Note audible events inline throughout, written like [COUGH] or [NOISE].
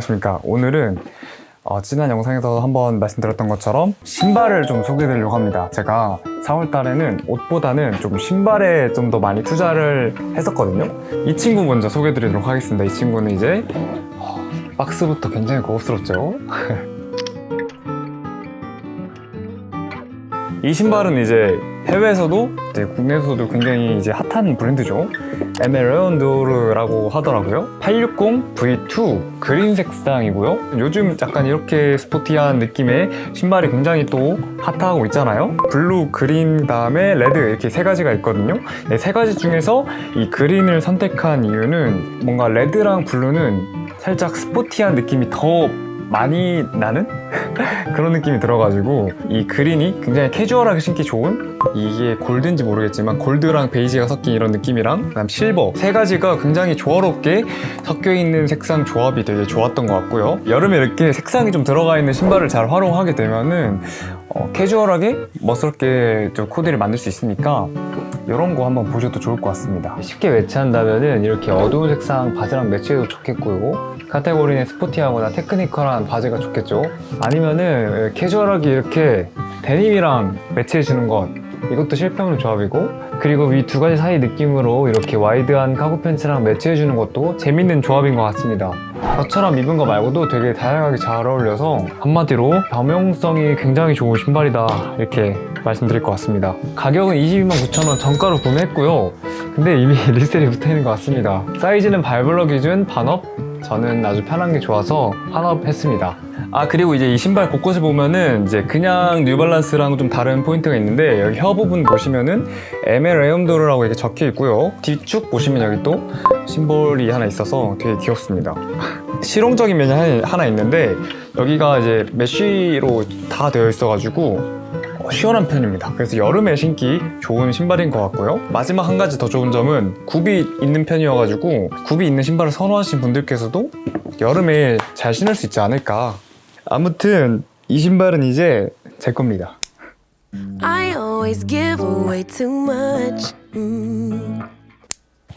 안녕하십니까. 오늘은 어, 지난 영상에서 한번 말씀드렸던 것처럼 신발을 좀 소개해드리려고 합니다. 제가 4월 달에는 옷보다는 좀 신발에 좀 더 많이 투자를 했었거든요. 이 친구 먼저 소개해드리도록 하겠습니다. 이 친구는 이제 어, 박스부터 굉장히 고급스럽죠. [LAUGHS] 이 신발은 이제 해외에서도 이제 국내에서도 굉장히 이제 핫한 브랜드죠. 에메랄드라고 하더라고요. 860 V2 그린 색상이고요. 요즘 약간 이렇게 스포티한 느낌의 신발이 굉장히 또 핫하고 있잖아요. 블루, 그린, 다음에 레드 이렇게 세 가지가 있거든요. 네, 세 가지 중에서 이 그린을 선택한 이유는 뭔가 레드랑 블루는 살짝 스포티한 느낌이 더 많이 나는? [LAUGHS] 그런 느낌이 들어가지고 이 그린이 굉장히 캐주얼하게 신기 좋은? 이게 골드인지 모르겠지만 골드랑 베이지가 섞인 이런 느낌이랑 그다음 실버. 세 가지가 굉장히 조화롭게 섞여 있는 색상 조합이 되게 좋았던 것 같고요. 여름에 이렇게 색상이 좀 들어가 있는 신발을 잘 활용하게 되면은 어, 캐주얼하게 멋스럽게 좀 코디를 만들 수 있으니까 이런 거 한번 보셔도 좋을 것 같습니다. 쉽게 매치한다면은 이렇게 어두운 색상 바지랑 매치해도 좋겠고요. 카테고리는 스포티하거나 테크니컬한 바지가 좋겠죠. 아니면은 캐주얼하게 이렇게 데님이랑 매치해주는 것 이것도 실패 없는 조합이고 그리고 이 두 가지 사이 느낌으로 이렇게 와이드한 카고 팬츠랑 매치해주는 것도 재밌는 조합인 것 같습니다. 저처럼 입은 거 말고도 되게 다양하게 잘 어울려서 한마디로 범용성이 굉장히 좋은 신발이다 이렇게 말씀드릴 것 같습니다. 가격은 22만 9천원 정가로 구매했고요. 근데 이미 [LAUGHS] 리셀이 붙어있는 것 같습니다. 사이즈는 발블러 기준 반업 저는 아주 편한 게 좋아서 환업했습니다. 아 그리고 이제 이 신발 곳곳에 보면은 이제 그냥 뉴발란스랑 좀 다른 포인트가 있는데 여기 혀 부분 보시면은 ML 레온도르라고 이렇게 적혀 있고요. 뒤축 보시면 여기 또 심볼이 하나 있어서 되게 귀엽습니다. [LAUGHS] 실용적인 면이 하나- 있는데 여기가 이제 메쉬로 다 되어 있어가지고 어, 시원한 편입니다. 그래서 여름에 신기 좋은 신발인 것 같고요. 마지막 한 가지 더 좋은 점은 굽이 있는 편이어가지고 굽이 있는 신발을 선호하시는 분들께서도 여름에 잘 신을 수 있지 않을까. 아무튼 이 신발은 이제 제 겁니다. I always give away too much. Mm.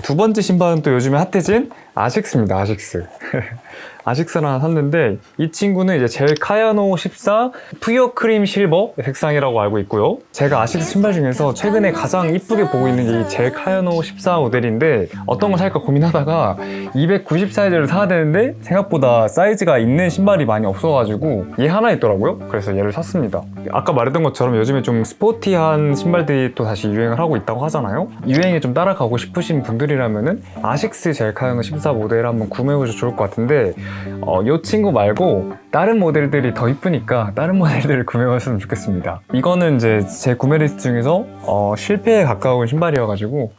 두 번째 신발은 또 요즘에 핫해진 아식스입니다. 아식스. [LAUGHS] 아식스를 하나 샀는데 이 친구는 이제 젤 카야노 14 푸어 크림 실버 색상이라고 알고 있고요. 제가 아식스 신발 중에서 최근에 가장 이쁘게 보고 있는 게이젤 카야노 14 모델인데 어떤 걸 살까 고민하다가 290 사이즈를 사야 되는데 생각보다 사이즈가 있는 신발이 많이 없어가지고 얘 하나 있더라고요. 그래서 얘를 샀습니다. 아까 말했던 것처럼 요즘에 좀 스포티한 신발들이 또 다시 유행을 하고 있다고 하잖아요. 유행에 좀 따라가고 싶으신 분들이라면은 아식스 젤 카야노 14 모델을 한번 구매해보셔도 좋을 것 같은데 어, 이 친구 말고 다른 모델들이 더 이쁘니까 다른 [LAUGHS] 모델들을 구매하셨으면 좋겠습니다. 이거는 이제 제 구매 리스트 중에서 어, 실패에 가까운 신발이어가지고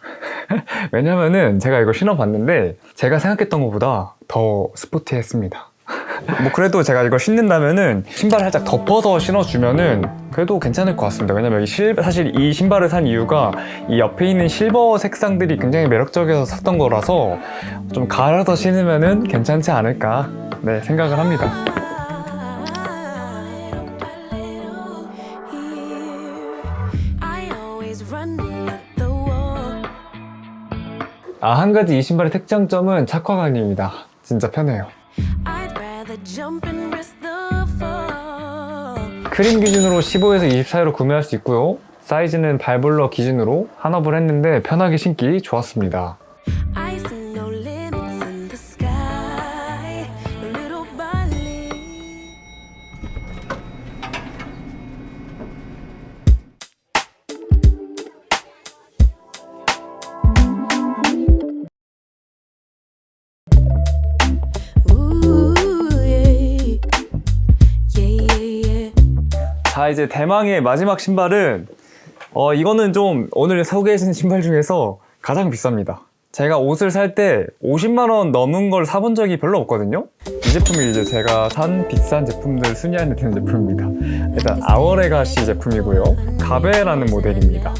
[LAUGHS] 왜냐면은 제가 이거 신어봤는데 제가 생각했던 것보다 더 스포티했습니다. 뭐 그래도 제가 이걸 신는다면은 신발을 살짝 덮어서 신어주면은 그래도 괜찮을 것 같습니다. 왜냐면 이 실, 사실 이 신발을 산 이유가 이 옆에 있는 실버 색상들이 굉장히 매력적이어서 샀던 거라서 좀 갈아서 신으면은 괜찮지 않을까 네 생각을 합니다. 아 한 가지 이 신발의 특장점은 착화감입니다. 진짜 편해요. 크림 기준으로 15에서 20 사이로 구매할 수 있고요. 사이즈는 발블러 기준으로 한업을 했는데 편하게 신기 좋았습니다. 자 이제 대망의 마지막 신발은 어 이거는 좀 오늘 소개해주신 신발 중에서 가장 비쌉니다. 제가 옷을 살 때 50만 원 넘은 걸 사본 적이 별로 없거든요. 이 제품이 이제 제가 산 비싼 제품들 순위 안에 드는 제품입니다. 일단 아워레가시 제품이고요. 가베라는 모델입니다.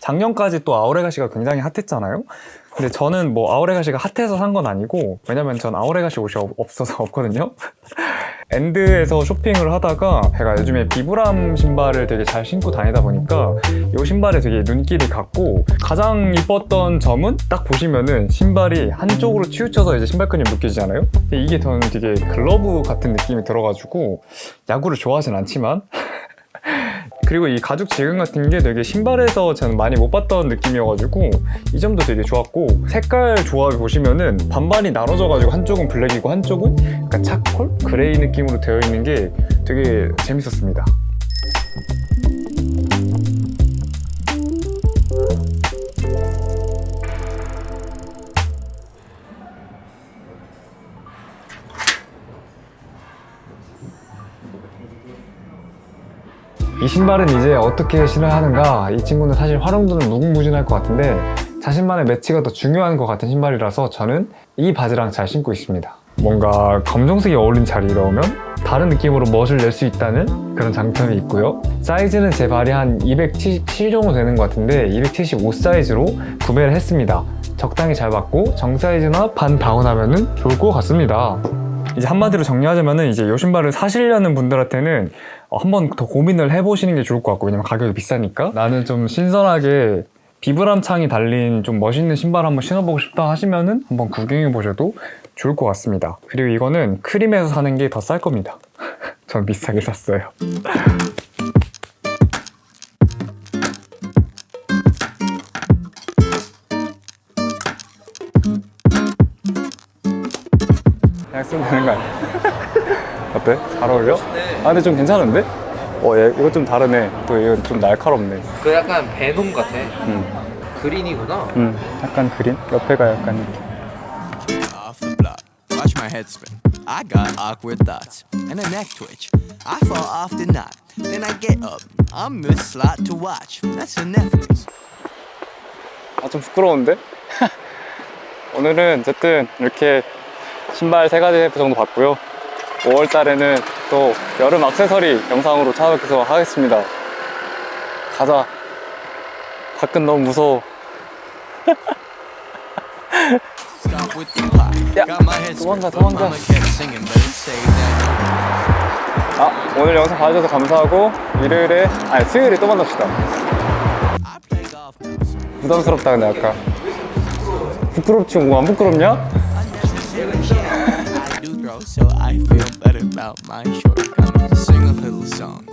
작년까지 또 아우레가시가 굉장히 핫했잖아요. 근데 저는 뭐 아우레가시가 핫해서 산 건 아니고 왜냐면 전 아우레가시 옷이 없- 없어서 없거든요. 엔드에서 쇼핑을 하다가 제가 요즘에 비브람 신발을 되게 잘 신고 다니다 보니까 이 신발에 되게 눈길이 갔고 가장 이뻤던 점은 딱 보시면은 신발이 한쪽으로 치우쳐서 이제 신발끈이 묶여지잖아요. 근데 이게 저는 되게 글러브 같은 느낌이 들어가지고 야구를 좋아하진 않지만 그리고 이 가죽 질감 같은 게 되게 신발에서 저는 많이 못 봤던 느낌이어가지고 이 점도 되게 좋았고 색깔 조합을 보시면은 반반이 나눠져가지고 한쪽은 블랙이고 한쪽은 약간 차콜? 그레이 느낌으로 되어 있는 게 되게 재밌었습니다. 이 신발은 이제 어떻게 신어야 하는가? 이 친구는 사실 활용도는 무궁무진할 것 같은데 자신만의 매치가 더 중요한 것 같은 신발이라서 저는 이 바지랑 잘 신고 있습니다. 뭔가 검정색이 어울린 잘 이러면 다른 느낌으로 멋을 낼 수 있다는 그런 장점이 있고요. 사이즈는 제 발이 한 277 정도 되는 것 같은데 275 사이즈로 구매를 했습니다. 적당히 잘 받고 정 사이즈나 반 다운하면은 좋을 것 같습니다. 이제 한마디로 정리하자면은 이제 이 신발을 사시려는 분들한테는 어, 한번 더 고민을 해보시는 게 좋을 것 같고 왜냐면 가격이 비싸니까. 나는 좀 신선하게 비브람 창이 달린 좀 멋있는 신발 한번 신어보고 싶다 하시면은 한번 구경해 보셔도 좋을 것 같습니다. 그리고 이거는 크림에서 사는 게 더 쌀 겁니다. [LAUGHS] 전 비싸게 샀어요 쓰면 되는 거 아니야? 어때? 잘 어울려? 아 근데 좀 괜찮은데? 어, 얘 이거 좀 다르네. 또 이건 좀 날카롭네. 그 약간 베놈 같아. 음, 그린이구나. 음, 약간 그린. 옆에가 약간 이렇게. off the block. Watch my head spin. I got awkward thoughts and a neck twitch. I fall off the knot. Then I get up. I'm the slot to watch. That's a Netflix. 아 좀 부끄러운데? 오늘은 어쨌든 이렇게 신발 세 가지 정도 봤고요. 5월 달에는 또 여름 액세서리 영상으로 찾아뵙도록 하겠습니다. 가자. 밖은 너무 무서워. [LAUGHS] Spin. 도망가, 도망가. 아, 오늘 영상 봐주셔서 감사하고 일요일에 아니 수요일에 또 만납시다. 부담스럽다 근데 아까. 부끄럽지 뭐 안 부끄럽냐? I feel better about my shortcomings. Sing a little song,